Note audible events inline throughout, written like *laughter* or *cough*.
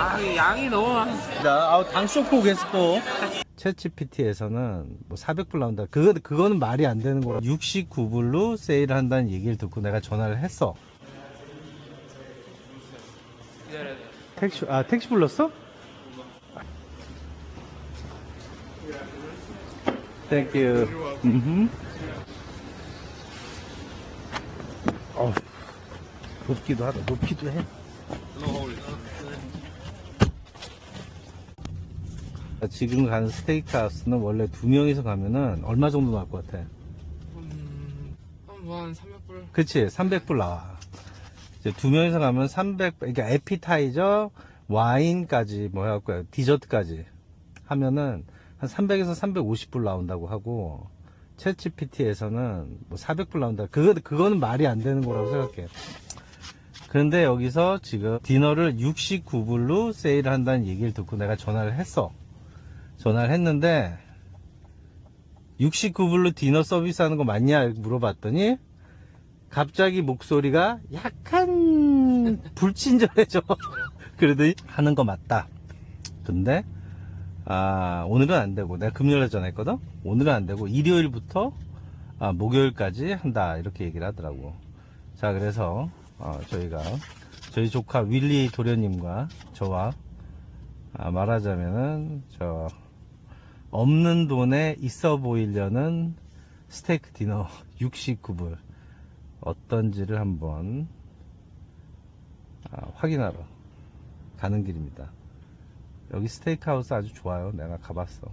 아 양이 너무 많아. 아, 당 쇼크 게스트. 챗GPT에서는 뭐 400불 나온다. 그거, 그거는 말이 안 되는 거라. 69불로 세일을 한다는 얘기를 듣고 내가 전화를 했어. 택시, 아, 택시 불렀어? 땡큐. 어우, 높기도 하다, 높기도 해. 지금 가는 스테이크하우스는 원래 두 명이서 가면은 얼마 정도 나올 것 같아? 음, 한한 300불. 그치 300불 나와 이제 두 명이서 가면 300 그러니까 에피타이저 와인까지 뭐 해갖고 디저트까지 하면은 한 300에서 350불 나온다고 하고 챗GPT에서는 뭐 400불 나온다 그거 그거는 말이 안 되는 거라고 생각해 그런데 여기서 지금 디너를 69불로 세일을 한다는 얘기를 듣고 내가 전화를 했어 전화를 했는데 69불로 디너 서비스 하는 거 맞냐 물어봤더니 갑자기 목소리가 약간 불친절해져. *laughs* 그러더니 하는 거 맞다. 근데 아 오늘은 안 되고 내가 금요일에 전화했거든. 오늘은 안 되고 일요일부터 아, 목요일까지 한다 이렇게 얘기를 하더라고. 자 그래서 어, 저희가 저희 조카 윌리 도련님과 저와 아, 말하자면은 저 없는 돈에 있어 보이려는 스테이크 디너 *laughs* 69불 어떤지를 한번 아, 확인하러 가는 길입니다. 여기 스테이크 하우스 아주 좋아요. 내가 가봤어.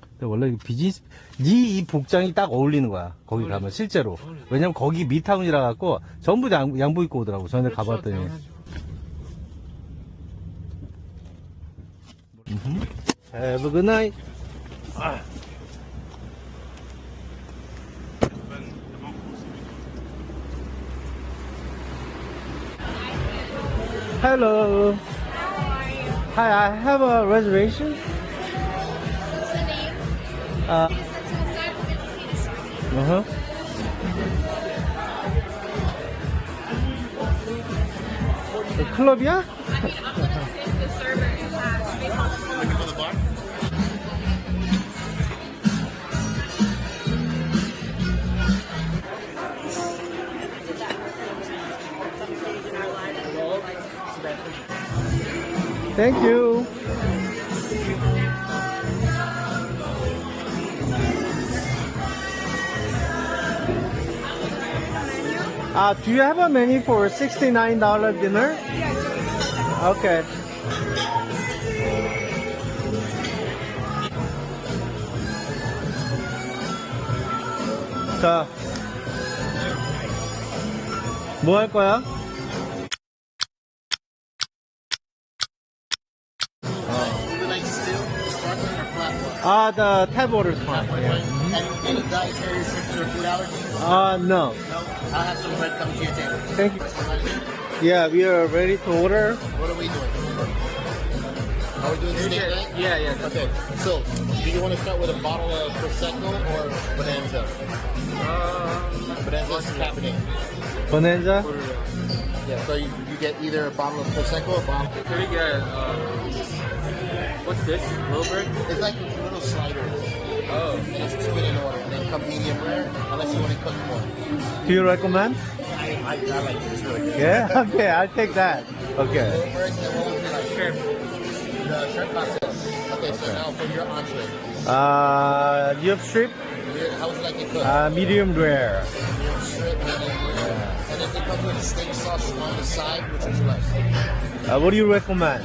근데 원래 이 비즈니스 네이 복장이 딱 어울리는 거야. 거기 가면 실제로. 왜냐면 거기 미타운이라 갖고 전부 다 양, 양복 입고 오더라고. 전에 그렇죠, 가봤더니. Have a good night. Hello. Hi, I have a reservation. What's the name? Uh, Suicide with Peter uh-huh. 그 Thank you. Uh, do you have a menu for $69 dinner? Okay. 자, 뭐 할 거야? Or flat water? Ah, the tap water is fine. Yeah. Any, any dietary restrictions or food allergies? Uh, no. No? I'll have some bread come to your table. Thank you. Yeah, we are ready to order. What are we doing? Are we doing steak night? Yeah, yeah. Okay, so do you want to start with a bottle of Prosecco or Bonanza? Um, Bonanza is happening. Bonanza. Yeah, so you, you get either a bottle of Prosecco or a bottle. Can we get, um, what's this? Wilbur? It's like a little sliders. Oh. And it's two in an order. And they come medium rare unless you want to cook more. Do you recommend? I, I, I like it. It's really good. Yeah. *laughs* Okay, I'll take that. Okay. Wilbur, and what would you like? Shrimp. The shrimp cocktails. Okay, so now for your entree. Uh, you have strip? How would you like it cooked? Uh, medium rare. Medium strip, medium rare. And if it comes with a steak sauce on the side, which would you like? Uh, what do you recommend?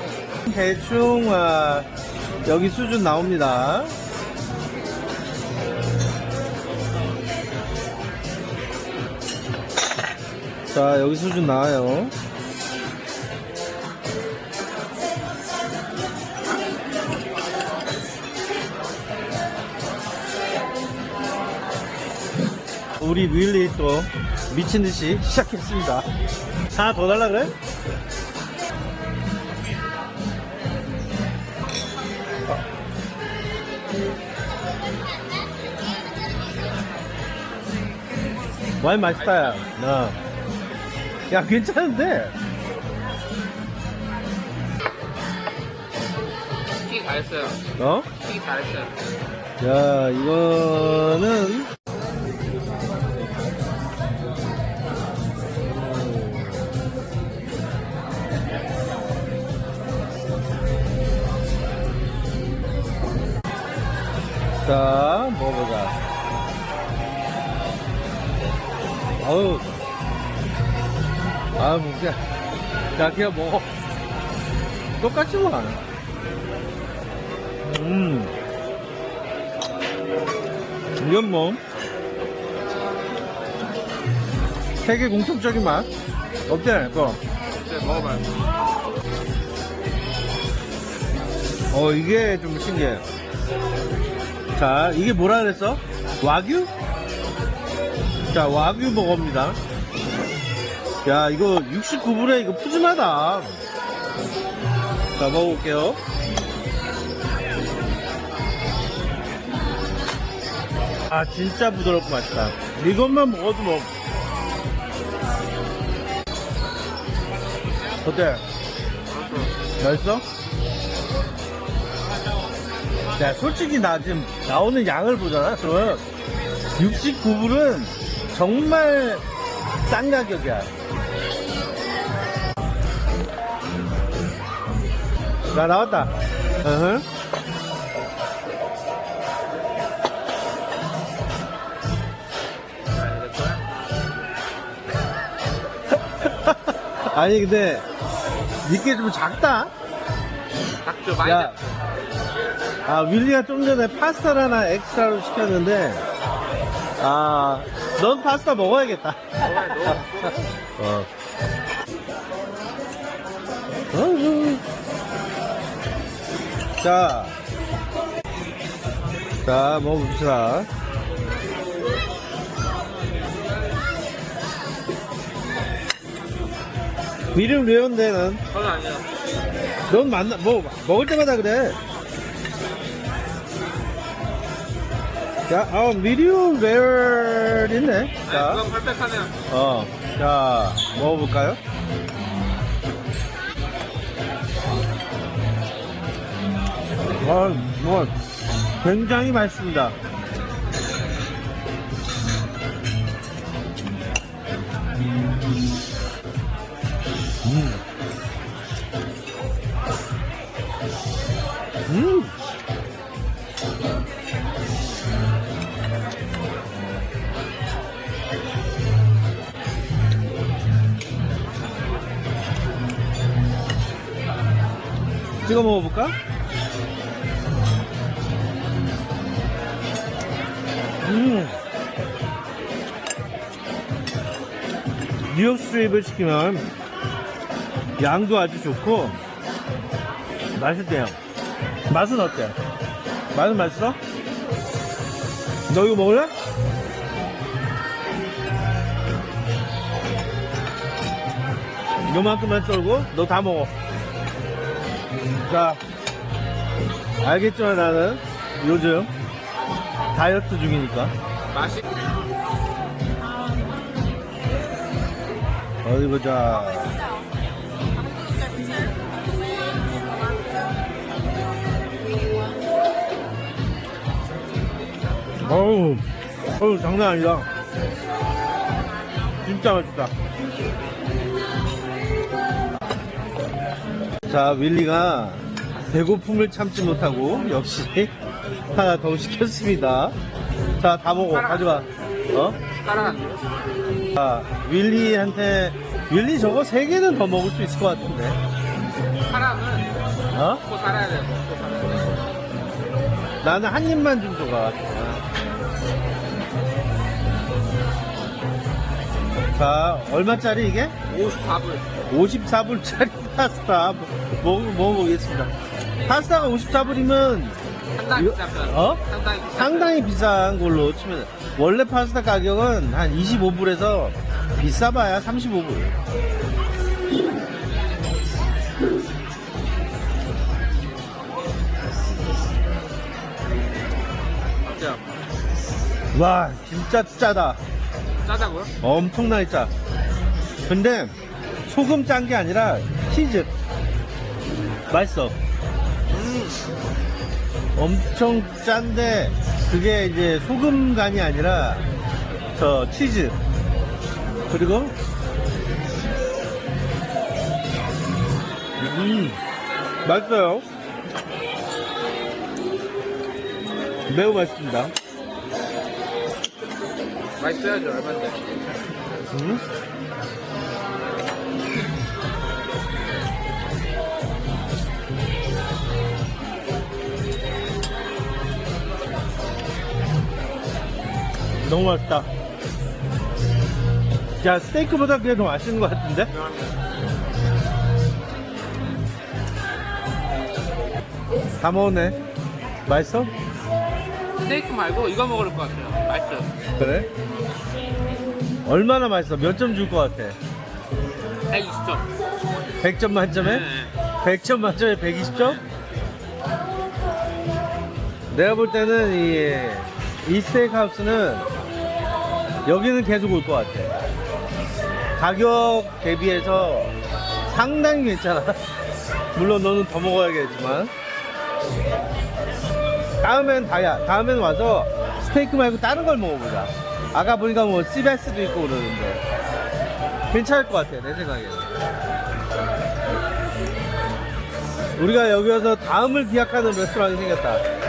대충 아, 여기 수준 나옵니다. 자 여기 수준 나와요. 우리 윌리 또 미친듯이 시작했습니다 하나 더 달라 그래? 와인 맛있다, 야. 어. 야, 괜찮은데? 튀기 잘했어요. 어? 튀기 잘했어요. 야, 이거는. 자, 먹어보자. 아우. 아, 무게. 자, 그냥 먹어. 똑같지 뭐. 음. 이건 뭐 세계 공통적인 맛 어때? 그거? 이제 먹어봐요. 어 이게 좀 신기해 자 이게 뭐라 그랬어? 와규? 자 와규 버거입니다. 야 이거 69불에 이거 푸짐하다. 자 먹어볼게요. 아 진짜 부드럽고 맛있다. 이것만 먹어도 뭐 어때? 맛있어? 야 솔직히 나 지금 나오는 양을 보잖아 그러면. 69불은 정말 싼 가격이야. 나 나왔다. 으흠. *laughs* 아니 근데 이게 좀 작다. 닭좀 많이 야, 아 윌리가 좀 전에 파스타를 하나 엑스트라로 시켰는데 아, 넌 파스타 먹어야겠다. 어. 자, 자 먹어봅시다. 이름 레온데 는 저는 아니에요. 넌 만나 뭐 먹을 때마다 그래. 자, 어 미디움 레어 있네. 네, 자, 그건 펄펙하네요. 어, 자 먹어볼까요? 아, 뭐 굉장히 맛있습니다. 음. 찍어 먹어볼까? 음. 뉴욕 스트립을 시키면 양도 아주 좋고 맛있대요. 맛은 어때? 맛은 맛있어? 너 이거 먹을래? 요만큼만 썰고 너 다 먹어. 자, 알겠죠? 나는 요즘 다이어트 중이니까. 맛이 어디 보자. 어우, 어우, 장난 아니다. 진짜 맛있다. 자, 윌리가 배고픔을 참지 못하고 역시 *laughs* 하나 더 시켰습니다. 자, 다 먹어. 가져가. 어? 자, 윌리한테, 윌리 저거 세 개는 더 먹을 수 있을 것 같은데. 사람은 어? 먹고 살아야 돼요. 먹고 살아야 돼요. 나는 한 입만 좀 줘가. 자, 얼마짜리 이게? 54불. 54불짜리 *laughs* 파스타 먹, 먹어보겠습니다. 파스타가 54불이면 상당히 이거- 비싼 편. 어? 상당히 상당히 비싼 걸로 치면 원래 파스타 가격은 한 25불에서 비싸봐야 35불. 편. 어때요? 와 진짜 짜다. 짜다고요? 엄청나게 짜. 근데 소금 짠 게 아니라 치즈. 맛있어. 음. 엄청 짠데 그게 이제 소금 간이 아니라 저 치즈. 그리고 음 맛있어요. 매우 맛있습니다. 맛있어야죠, 얼마인데. 음? 너무 맛있다. 야, 스테이크보다 그게 더 맛있는 것 같은데? 다 먹었네. 맛있어? 스테이크 말고 이거 먹을 것 같아요. 맛있어요. 그래? 얼마나 맛있어? 몇 점 줄 것 같아? 120점. 100점 만점에? 네. 100점 만점에 120점? 내가 볼 때는 이, 이 스테이크 하우스는 여기는 계속 올 것 같아. 가격 대비해서 상당히 괜찮아. *laughs* 물론 너는 더 먹어야겠지만. 다음엔 다야. 다음엔 와서 스테이크 말고 다른 걸 먹어보자. 아까 보니까 뭐 시베스도 있고 그러는데. 괜찮을 것 같아, 내 생각에는. 우리가 여기 와서 다음을 기약하는 레스토랑이 생겼다.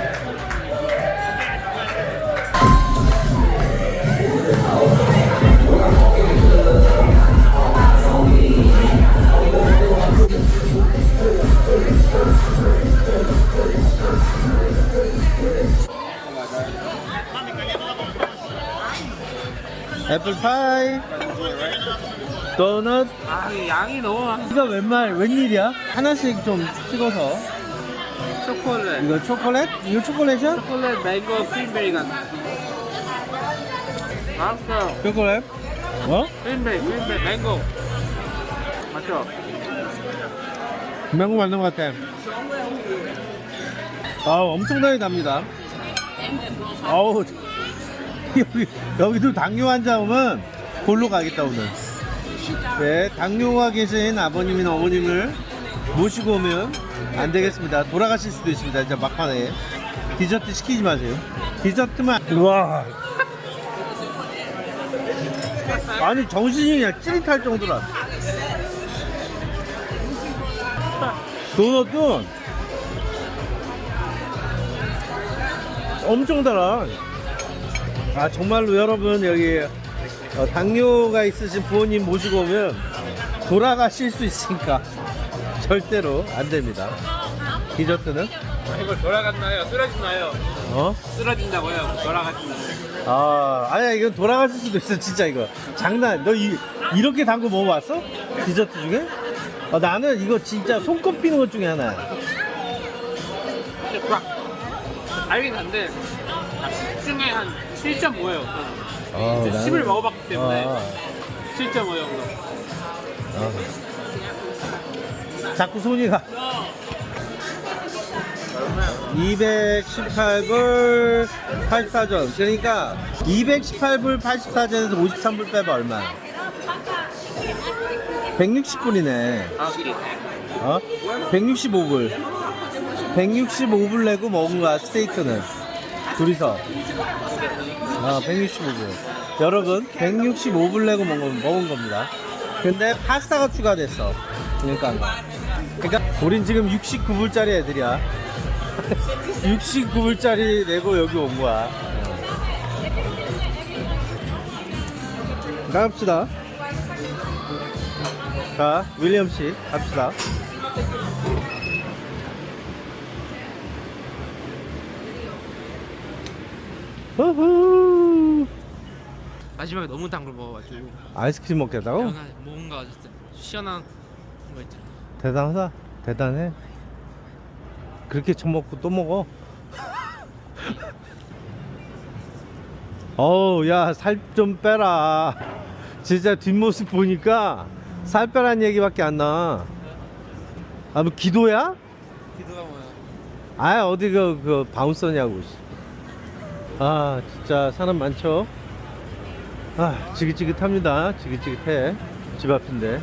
파이, 도넛, 아, 이 양이 너무 많아. 이거 웬말, 웬일이야? 하나씩 좀 찍어서. 초콜릿. 이거 초콜릿? 이거 초콜릿이야? 초콜릿, 망고, 크림베리 같은. 맛있어요. 초콜릿? 어? 크림베리, 크림베리, 망고. 맞죠? 맹고 맞는 것 같아. 아, 엄청나게 답니다. 아우, 여기, 여기도 당뇨 환자 오면 골로 가겠다, 오늘. 네, 당뇨가 계신 아버님이나 어머님을 모시고 오면 안 되겠습니다. 돌아가실 수도 있습니다. 진짜 막판에. 디저트 시키지 마세요. 디저트만. 우와. 아니, 정신이 그냥 찌릿할 정도라. 도넛도 엄청 달아. 아 정말로 여러분 여기 어, 당뇨가 있으신 부모님 모시고 오면 돌아가실 수 있으니까 *laughs* 절대로 안 됩니다. 디저트는 이거 돌아갔나요? 쓰러지나요? 어? 쓰러진다고요? 돌아가신다고. 아 아니야 이건 돌아가실 수도 있어 진짜 이거 장난 너 이, 이렇게 단 거 먹어봤어? 디저트 중에? 어, 나는 이거 진짜 손꼽히는 것 중에 하나야. 막 알긴 한데 10 중에 한 7.5예요. 어, 10을 먹어봤기 때문에 아. 7.5 정도. 어. 자꾸 손이 가. 218불 84전. 그러니까 218불 84전에서 53불 빼봐 얼마? 160불이네. 아. 어? 165불. 165불 내고 먹은 거야, 스테이크는. 둘이서. 아, 165불. 여러분, 165불 내고 먹은, 먹은 겁니다. 근데 파스타가 추가됐어. 그러니까. 그러니까, 우린 지금 69불짜리 애들이야. *laughs* 69불짜리 내고 여기 온 거야. 갑시다. 자, 윌리엄 씨, 갑시다. 마지막에 너무 단 걸 먹어가지고 아이스크림 먹겠다고? 뭔가 뭔가 진짜 시원한 거 있잖아. 대단하다. 대단해. 그렇게 처먹고 또 먹어. *laughs* 어우, 야, 살 좀 빼라. 진짜 뒷모습 보니까 살 빼란 얘기밖에 안 나. 아, 뭐 기도야? 기도가 뭐야? 아, 어디 그, 그, 바운서냐고. 씨. 아, 진짜 사람 많죠? 아, 지긋지긋합니다. 지긋지긋해. 집 앞인데.